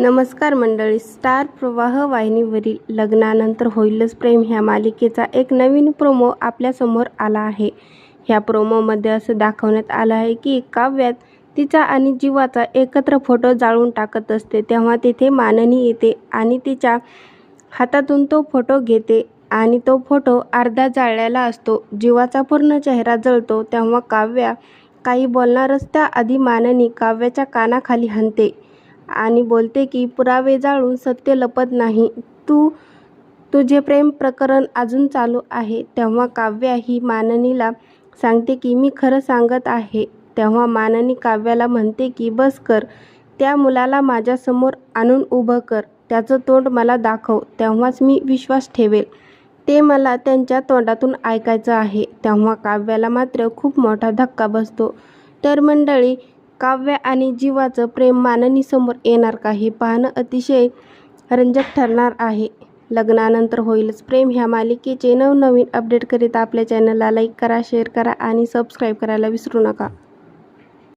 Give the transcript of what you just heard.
नमस्कार मंडळी. स्टार प्रवाह वाहिनीवरील लग्नानंतर होईलच प्रेम ह्या मालिकेचा एक नवीन प्रोमो आपल्यासमोर आला आहे. ह्या प्रोमोमध्ये असं दाखवण्यात आलं आहे की काव्यात तिचा आणि जीवाचा एकत्र फोटो जाळून टाकत असते. तेव्हा तिथे माननी येते आणि तिच्या हातातून तो फोटो घेते आणि तो फोटो अर्धा जाळलेला असतो. जीवाचा पूर्ण चेहरा जळतो. तेव्हा काव्या काही बोलणारच त्याआधी माननी काव्याच्या कानाखाली हाणते. आणि बोलते की पुरावे जाळून सत्य लपत नाही. तू तुझे प्रेम प्रकरण अजून चालू आहे. तेव्हा काव्या ही माननीला सांगते की मी खरं सांगत आहे. तेव्हा माननी काव्याला म्हणते की बस कर. त्या मुलाला माझ्यासमोर आणून उभं कर. त्याचं तोंड मला दाखव. तेव्हाच मी विश्वास ठेवेल. ते मला त्यांच्या तोंडातून ऐकायचं आहे. तेव्हा काव्याला मात्र खूप मोठा धक्का बसतो. तर मंडळी काव्य आणि जीवाचं प्रेम माननीसमोर येणार का हे पाहणं अतिशय रंजक ठरणार आहे. लग्नानंतर होईलच प्रेम. ह्या मालिकेचे नवनवीन अपडेट करीत आपल्या चॅनलला लाईक करा शेअर करा आणि सबस्क्राईब करायला विसरू नका.